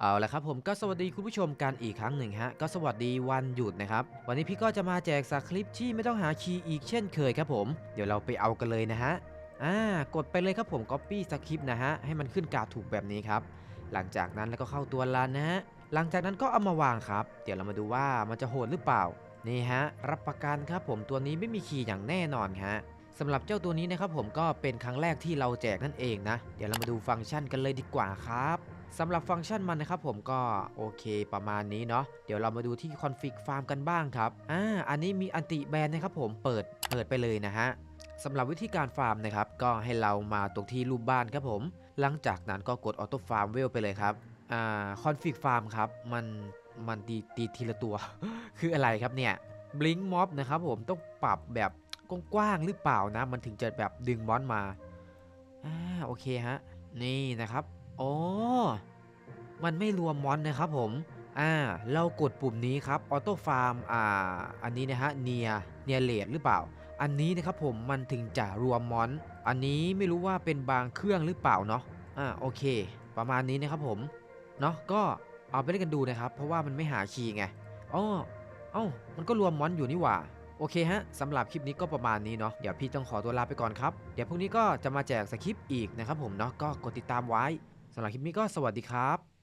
เอาละครับผมก็สวัสดีคุณผู้ชมกันอีกครั้งหนึ่งฮะก็สวัสดีวันหยุดนะครับวันนี้พี่ก็จะมาแจกสคริปที่ไม่ต้องหาคีย์อีกเช่นเคยครับผม เดี๋ยวเราไปเอากันเลยนะฮะอ่ากดไปเลยครับผม Copy สคริปต์นะฮะให้มันขึ้นกราถูกแบบนี้ครับ หลังจากนั้นแล้วก็เข้าตัวรันนะฮะหลังจากนั้นก็เอามาวางครับ เดี๋ยวเรามาดูว่ามันจะโหดหรือเปล่านี่ฮะรับประกันครับผมตัวนี้ไม่มีคีย์อย่างแน่นอนฮะ สำหรับเจ้าตัวนี้นะครับผมก็เป็นครั้งแรกที่เราแจกนั่นเองนะ เดี๋ยวเรามาดูฟังก์ชันกันเลยดีกว่าครับสำหรับฟังก์ชันมันนะครับผมก็โอเคประมาณนี้เนาะเดี๋ยวเรามาดูที่คอนฟิกฟาร์มกันบ้างครับอ่าอันนี้มีอันติแบนนะครับผมเปิดเปิดไปเลยนะฮะสำหรับวิธีการฟาร์มนะครับก็ให้เรามาตรงที่รูปบ้านครับผม หลังจากนั้นก็กดออโต้ฟาร์มเวลไปเลยครับอ่าคอนฟิกฟาร์มครับมันมันตีตีทีละตัว คืออะไรครับเนี่ยบลิงม็อบนะครับผมต้องปรับแบบ กว้างๆหรือเปล่านะ มันถึงจะแบบดึงมอนมาอ่าโอเคฮะ นี่นะครับโอ้มันไม่รวมมอนนะครับผมอ่าเรากดปุ่มนี้ครับออโต้ฟาร์มอ่าอันนี้นะฮะเนียเนียเลดหรือเปล่า อันนี้นะครับผมมันถึงจะรวมมอน อันนี้ไม่รู้ว่าเป็นบางเครื่องหรือเปล่าเนาะอ่าโอเค ประมาณนี้นะครับผมเนาะก็เอาไปเล่นกันดูนะครับ เพราะว่ามันไม่หาคีย์ไงอ๋อเอ้ามันก็รวมมอนอยู่นี่หว่า โอเคฮะสำหรับคลิปนี้ก็ประมาณนี้เนาะเดี๋ยวพี่ต้องขอตัวลาไปก่อนครับ เดี๋ยวพรุ่งนี้ก็จะมาแจกสคริปต์อีกนะครับผมเนาะก็กดติดตามไว้สำหรับคลิปนี้ก็สวัสดีครับ